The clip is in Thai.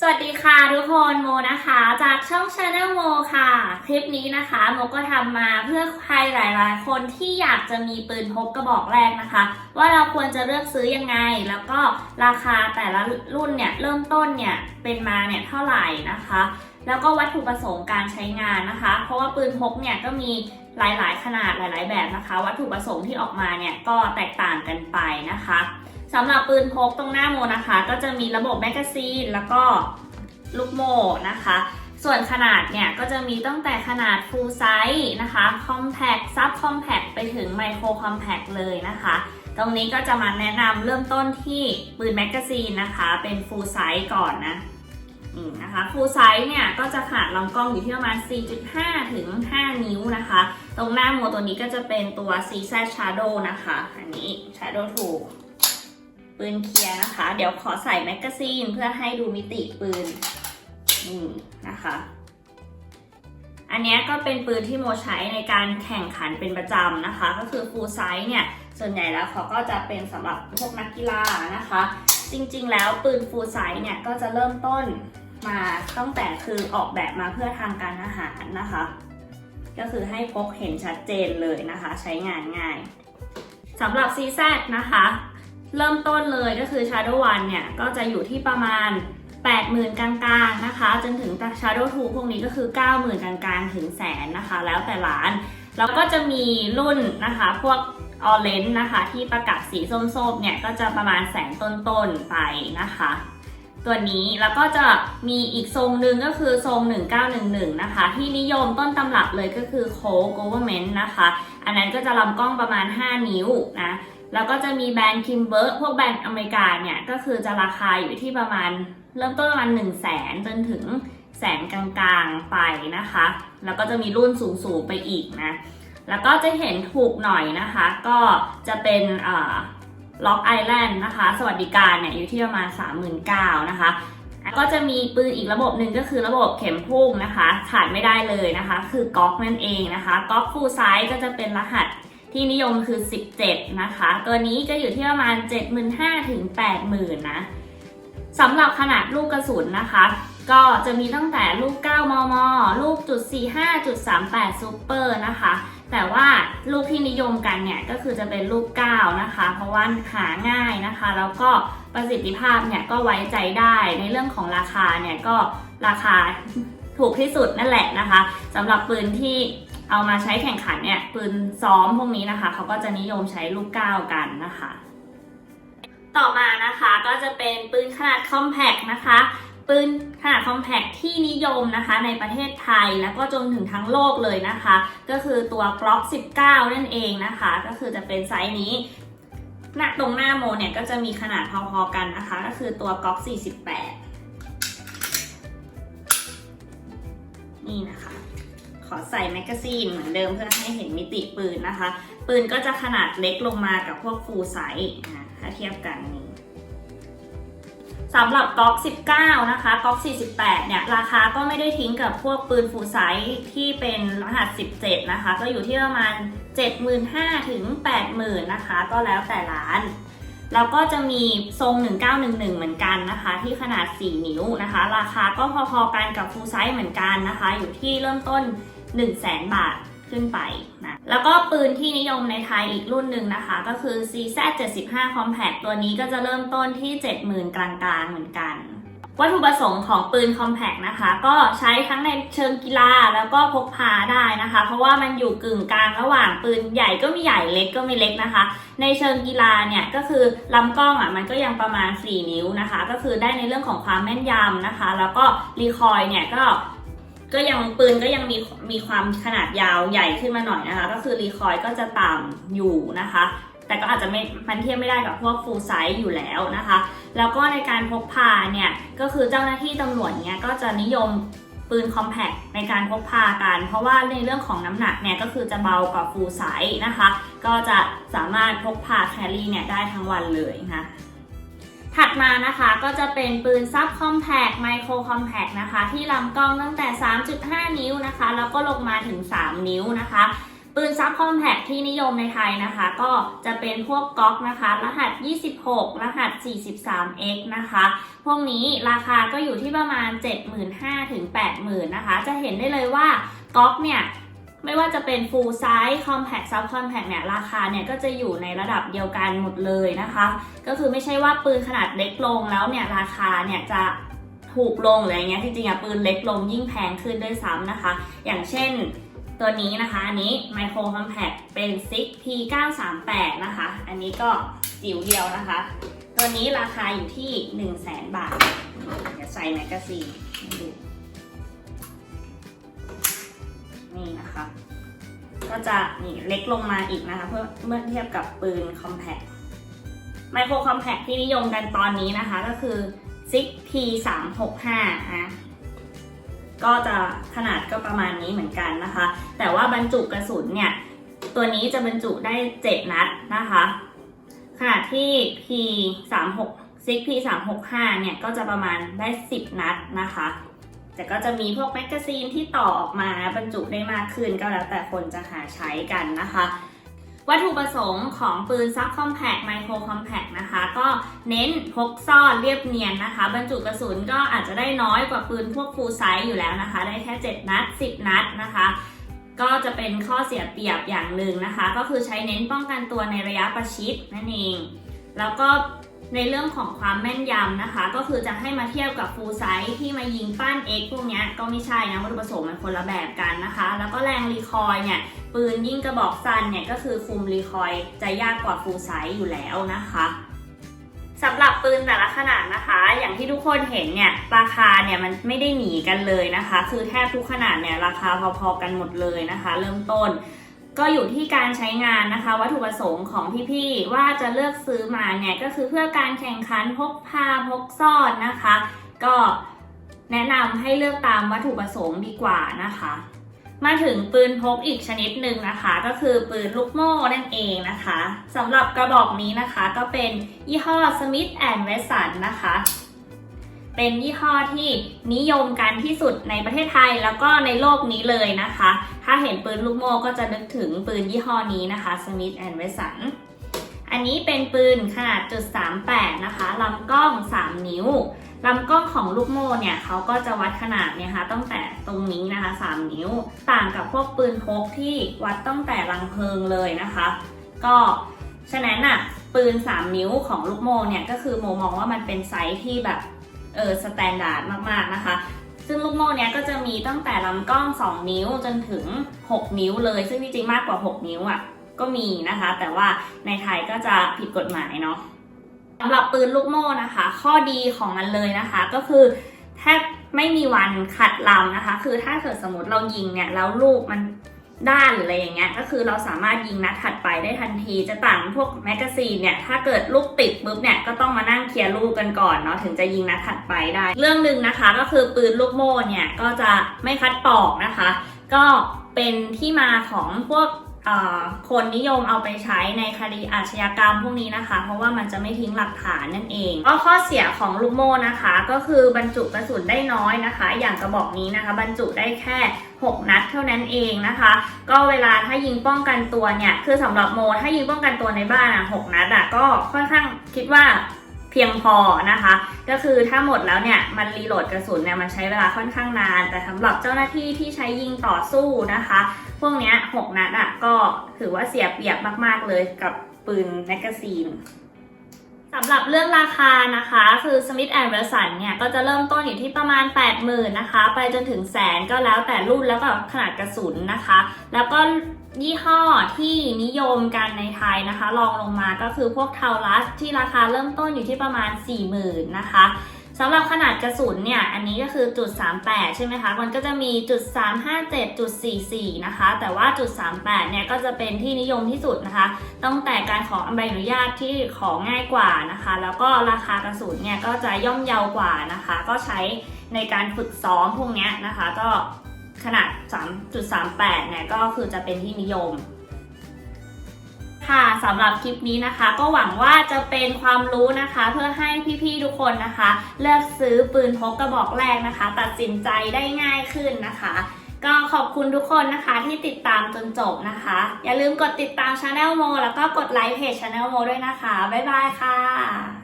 สวัสดีค่ะทุกคนโมนะคะ จากช่อง Channel โมค่ะ คลิปนี้นะคะโมก็ทำมาเพื่อใครหลาย ๆ คนที่อยากจะมีปืนพกกระบอกแรกนะคะ ว่าเราควรจะเลือกซื้อยังไง แล้วก็ราคาแต่ละรุ่นเนี่ยเริ่มต้นเนี่ยเป็นมาเนี่ยเท่าไหร่นะคะ แล้วก็วัตถุประสงค์การใช้งานนะคะ เพราะว่าปืนพกเนี่ยก็มีหลาย ๆ ขนาดหลาย ๆ แบบนะคะ วัตถุประสงค์ที่ออกมาเนี่ยก็แตกต่างกันไปนะคะ สำหรับปืนพกตรงหน้าโมนะคะ ก็จะมีระบบแมกกาซีนแล้วก็ลูกโมนะคะ ส่วนขนาดเนี่ยก็จะมีตั้งแต่ขนาด full size นะคะ compact sub compact ไปถึง micro compact เลยนะคะ ตรงนี้ก็จะมาแนะนำเริ่มต้นที่ปืนแมกกาซีนนะคะ เป็น full size ก่อนนะนะคะ full size เนี่ยก็จะขนาดลำกล้องอยู่ที่ประมาณ 4.5 ถึง 5 นิ้วนะคะ ตรงหน้าโมตัวนี้ก็จะเป็นตัว CZ Shadow นะคะ อันนี้ Shadow 2 ปืนเคลียร์นะคะ เดี๋ยวขอใส่แมกกาซีนเพื่อให้ดูมิติปืนนี่นะคะ อันนี้ก็เป็นปืนที่โมใช้ในการแข่งขันเป็นประจำนะคะ ก็คือ full size เนี่ย ส่วนใหญ่แล้วเขาก็จะเป็นสำหรับพวกนักกีฬานะคะ จริงๆ แล้วปืน full size เนี่ยก็จะเริ่มต้นมาตั้งแต่คือออกแบบมาเพื่อทางการอาหารนะคะ ก็คือให้พกเห็นชัดเจนเลยนะคะ ใช้งานง่ายสำหรับ CZ นะคะ เริ่มต้นเลยก็คือ Shadow 1 เนี่ย ก็จะอยู่ที่ประมาณ 80,000 กลางๆนะคะ จนถึง Shadow 2 พวกนี้ก็คือ 90,000 กลางๆ ถึงแสนนะคะ แล้วแต่ร้าน แล้วก็จะมีรุ่นนะคะ พวก Orange นะคะ ที่ประกาศสีส้มๆ เนี่ย ก็จะประมาณแสนต้นๆ ไปนะคะ ตัวนี้แล้วก็จะมีอีกทรงหนึ่งก็คือทรง 1911 นะคะ ที่นิยมต้นตำรับเลยก็คือ Cold Government นะคะ อันนั้นก็จะลำกล้องประมาณ 5 นิ้วนะ แล้วก็จะมีแบรนด์คิมเบอร์พวกแบรนด์อเมริกาเนี่ย ก็คือจะราคาอยู่ที่ประมาณ เริ่มต้นประมาณ1 0 0 0 0แสนจนถึงแสนกลางๆไปนะคะ แล้วก็จะมีรุ่นสูงๆไปอีกนะ แล้วก็จะเห็นถูกหน่อยนะคะ ก็จะเป็นล็อกไอแลนด์นะคะ สวัสดิการเนี่ยอยู่ที่ประมาณ 39,000นะคะก็จะมีปืนอีกระบบหนึ่งก็คือระบบเข็มพุ่งนะคะ ขาดไม่ได้เลยนะคะ คือก๊อกนั่นเองนะคะก๊อกฟูลไซส์ก็จะเป็นรหัส ที่นิยมคือ 17 นะคะ ตัวนี้ก็อยู่ที่ประมาณ 75,000 ถึง 80,000 นะสำหรับขนาดลูกกระสุนนะคะ ก็จะมีตั้งแต่ลูก 9 มม ลูกจุด45จุด38ซูเปอร์นะคะ แต่ว่าลูกที่นิยมกันเนี่ยก็คือจะเป็นลูก 9 นะคะ เพราะว่าหาง่ายนะคะ แล้วก็ประสิทธิภาพเนี่ยก็ไว้ใจได้ ในเรื่องของราคาเนี่ยก็ราคาถูกที่สุดนั่นแหละนะคะสำหรับปืนที่ เอามาใช้แข่งขันเนี่ยปืนซ้อมพวกนี้นะคะเขาก็จะนิยมใช้ลูก9กันนะคะ ต่อมานะคะก็จะเป็นปืนขนาดคอมแพกนะคะปืนขนาดคอมแพคที่นิยมนะคะในประเทศไทยแล้วก็จนถึงทั้งโลกเลยนะคะ ก็คือตัว Glock 19 นั่นเองนะคะ ก็คือจะเป็นไซส์นี้หน้าตรงหน้าโมเนี่ยก็จะมีขนาดพอๆกันนะคะ ก็คือตัว Glock 48 นี่นะคะ ขอใส่แมกกาซีนเหมือนเดิมเพื่อให้เห็นมิติปืนนะคะ ปืนก็จะขนาดเล็กลงมากับพวกฟูลไซส์นะถ้าเทียบกันนี้สำหรับก๊อก 19 นะคะก๊อก 48 เนี่ย ราคาก็ไม่ได้ทิ้งกับพวกปืนฟูลไซส์ที่เป็นรหัส 17 นะคะ ก็อยู่ที่ประมาณ 75,000 ถึง 80,000 นะคะ ก็แล้วแต่ร้าน แล้วก็จะมีทรง 1911 เหมือนกันนะคะ ที่ขนาด 4 นิ้วนะคะ ราคาก็พอๆกันกับฟูลไซส์เหมือนกันนะคะ อยู่ที่เริ่มต้น 100,000บาทขึ้นไปนะแล้วก็ปืนที่นิยมในไทยอีกรุ่นหนึ่งนะคะ ก็คือ CZ 75 Compact ตัวนี้ก็จะเริ่มต้นที่ 70,000 กลางๆ เหมือนกัน วัตถุประสงค์ของปืน Compact นะคะ ก็ใช้ทั้งในเชิงกีฬาแล้วก็พกพาได้นะคะ เพราะว่ามันอยู่กึ่งกลางระหว่างปืนใหญ่ก็มีใหญ่เล็กก็มีเล็กนะคะ ในเชิงกีฬาเนี่ยก็คือลำกล้องอะมันก็ยังประมาณ 4 นิ้วนะคะ ก็คือได้ในเรื่องของความแม่นยำนะคะ แล้วก็รีคอยเนี่ยก็ ก็ยังปืนก็ยังมีมีความขนาดยาวใหญ่ขึ้นมาหน่อยนะคะ ก็คือรีคอยล์ก็จะต่ำอยู่นะคะ แต่ก็อาจจะไม่มันเทียบไม่ได้กับพวกฟูลไซส์อยู่แล้วนะคะ แล้วก็ในการพกพาเนี่ยก็คือเจ้าหน้าที่ตำรวจเนี่ยก็จะนิยมปืนคอมแพคในการพกพากัน เพราะว่าในเรื่องของน้ำหนักเนี่ยก็คือจะเบากว่าฟูลไซส์นะคะ ก็จะสามารถพกพาแครี่เนี่ยได้ทั้งวันเลยนะ ถัดมานะคะก็จะเป็นปืนซับคอมแพกไมโครคอมแพกนะคะ ที่ลำกล้องตั้งแต่ 3.5 นิ้วนะคะ แล้วก็ลงมาถึง 3 นิ้วนะคะปืนซับคอมแพคที่นิยมในไทยนะคะ ก็จะเป็นพวกก๊อกนะคะ รหัส 26 รหัส 43x นะคะ พวกนี้ราคาก็อยู่ที่ประมาณ 75,000ถึง80,000นะคะ จะเห็นได้เลยว่าก๊อกเนี่ย ไม่ว่าจะเป็น full size compact sub compact เนี่ยราคาเนี่ยก็จะอยู่ในระดับเดียวกันหมดเลยนะคะ ก็คือไม่ใช่ว่าปืนขนาดเล็กลงแล้วเนี่ยราคาเนี่ยจะถูกลงหรืออย่างเงี้ยจริงๆอะปืนเล็กลงยิ่งแพงขึ้นด้วยซ้ำนะคะ อย่างเช่นตัวนี้นะคะอันนี้ micro compact เป็น 6 p 938 นะคะ อันนี้ก็จิ๋วเดียวนะคะ ตัวนี้ราคาอยู่ที่ 1 0 0 0 0แบาทเดี๋ยวใส่แมกกาซีนดู นี่นะคะ ก็จะนี่เล็กลงมาอีกนะคะ เพื่อเมื่อเทียบกับปืน compact ไมโครคอมแพคที่นิยมกันตอนนี้นะคะ ก็คือ 6P 3 6 5 นะก็จะขนาดก็ประมาณนี้เหมือนกันนะคะ แต่ว่าบรรจุกระสุนเนี่ย ตัวนี้จะบรรจุได้ 7 นัดนะคะ ขนาดที่ P 3 6 6P 3 6 5 เนี่ย ก็จะประมาณได้ 10 นัดนะคะ แต่ก็จะมีพวกแมกกาซีนที่ต่อออกมาบรรจุได้มากขึ้นก็แล้วแต่คนจะหาใช้กันนะคะ วัตถุประสงค์ของปืนซับคอมแพคไมโครคอมแพคนะคะ ก็เน้นพกซ่อนเรียบเนียนนะคะ บรรจุกระสุนก็อาจจะได้น้อยกว่าปืนพวกฟูลไซส์อยู่แล้วนะคะ ได้แค่ 7 นัด 10 นัดนะคะก็จะเป็นข้อเสียเปรียบอย่างหนึ่งนะคะ ก็คือใช้เน้นป้องกันตัวในระยะประชิดนั่นเอง แล้วก็ ในเรื่องของความแม่นยำนะคะ ก็คือจะให้มาเทียบกับฟูลไซส์ที่มายิงป้าน X พวกนี้ก็ไม่ใช่นะวัตถุประสงค์มันคนละแบบกันนะคะ แล้วก็แรงรีคอยเนี่ยปืนยิ่งกระบอกสั้นเนี่ยก็คือคุมรีคอยจะยากกว่าฟูลไซส์อยู่แล้วนะคะสำหรับปืนแต่ละขนาดนะคะ อย่างที่ทุกคนเห็นเนี่ยราคาเนี่ยมันไม่ได้หนีกันเลยนะคะ คือแทบทุกขนาดเนี่ยราคาพอๆกันหมดเลยนะคะ เริ่มต้น ก็อยู่ที่การใช้งานนะคะ วัตถุประสงค์ของพี่ๆว่าจะเลือกซื้อมาเนี่ยก็คือเพื่อการแข่งขันพกพาพกซ่อนนะคะ ก็แนะนำให้เลือกตามวัตถุประสงค์ดีกว่านะคะ มาถึงปืนพกอีกชนิดหนึ่งนะคะ ก็คือปืนลูกโม่นั่นเองนะคะสำหรับกระบอกนี้นะคะก็เป็นยี่ห้อ Smith Wesson นะคะ เป็นยี่ห้อที่นิยมกันที่สุดในประเทศไทยแล้วก็ในโลกนี้เลยนะคะ ถ้าเห็นปืนลูกโม่ก็จะนึกถึงปืนยี่ห้อนี้นะคะ Smith Wesson อันนี้เป็นปืนขนาดจุด38นะคะลำกล้อง 3 นิ้วลำกล้องของลูกโม่เนี่ยเขาก็จะวัดขนาดเนี่ยค่ะตั้งแต่ตรงนี้นะคะ 3 นิ้ว ต่างกับพวกปืนพกที่วัดตั้งแต่รังเพลิงเลยนะคะ ก็ฉะนั้นอะปืน 3 นิ้วของลูกโม่เนี่ยก็คือโมมองว่ามันเป็นไซส์ที่แบบ เออสแตนดาร์ดมากๆนะคะ ซึ่งลูกโม่เนี้ยก็จะมีตั้งแต่ลำกล้อง 2 นิ้วจนถึง 6 นิ้วเลย ซึ่งจริงๆมากกว่า 6 นิ้วอะก็มีนะคะ แต่ว่าในไทยก็จะผิดกฎหมายเนาะสำหรับปืนลูกโม่นะคะ ข้อดีของมันเลยนะคะ ก็คือแทบไม่มีวันขัดลำนะคะ คือถ้าเกิดสมมติเรายิงเนี่ยแล้วลูกมัน ด้านหรืออะไรอย่างเงี้ยก็คือเราสามารถยิงนัดถัดไปได้ทันทีจะต่างพวกแมกกาซีนเนี่ยถ้าเกิดลูกติดปุ๊บเนี่ยก็ต้องมานั่งเคลียร์ลูกกันก่อนเนาะถึงจะยิงนัดถัดไปได้ เรื่องหนึ่งนะคะก็คือปืนลูกโม่เนี่ยก็จะไม่คัดปอกนะคะ ก็เป็นที่มาของพวก คนนิยมเอาไปใช้ในคดีอาชญากรรมพวกนี้นะคะ เพราะว่ามันจะไม่ทิ้งหลักฐานนั่นเองก็ข้อเสียของลูกโม่นะคะ ก็คือบรรจุกระสุนได้น้อยนะคะ อย่างกระบอกนี้นะคะ บรรจุได้แค่ 6 นัดเท่านั้นเองนะคะ ก็เวลาถ้ายิงป้องกันตัวเนี่ย คือสำหรับโมถ้ายิงป้องกันตัวในบ้านอะ6นัดอะก็ค่อนข้างคิดว่า เพียงพอนะคะ ก็คือถ้าหมดแล้วเนี่ยมันรีโหลดกระสุนเนี่ยมันใช้เวลาค่อนข้างนาน แต่สำหรับเจ้าหน้าที่ที่ใช้ยิงต่อสู้นะคะ พวกเนี้ย6นัดอะก็ถือว่าเสียเปรียบมากๆเลยกับปืนแมกกาซีน สำหรับเรื่องราคานะคะ คือ Smith Wesson เนี่ย ก็จะเริ่มต้นอยู่ที่ประมาณ 80,000นะคะ ไปจนถึงแสนก็แล้วแต่รุ่นแล้วก็ขนาดกระสุนนะคะ แล้วก็ยี่ห้อที่นิยมกันในไทยนะคะลองลงมาก็คือพวกเทาลัสที่ราคาเริ่มต้นอยู่ที่ประมาณ 40,000นะคะ สำหรับขนาดกระสุนเนี่ย อันนี้ก็คือจุด38 ใช่ไหมคะ มันก็จะมีจุด357จุด44 นะคะ แต่ว่าจุด38 เนี่ยก็จะเป็นที่นิยมที่สุดนะคะ ตั้งแต่การขอใบอนุญาตที่ของง่ายกว่านะคะ แล้วก็ราคากระสุนเนี่ยก็จะย่อมเยาวกว่านะคะ ก็ใช้ในการฝึกซ้อมพวกนี้นะคะ ก็ขนาด 3.38 เนี่ยก็คือจะเป็นที่นิยม ค่ะสำหรับคลิปนี้นะคะ ก็หวังว่าจะเป็นความรู้นะคะ เพื่อให้พี่ๆทุกคนนะคะ เลือกซื้อปืนพกกระบอกแรกนะคะ ตัดสินใจได้ง่ายขึ้นนะคะ ก็ขอบคุณทุกคนนะคะที่ติดตามจนจบนะคะ อย่าลืมกดติดตาม Channel โมแล้วก็กดไลค์เพจ Channel โมด้วยนะคะ บ๊ายบายค่ะ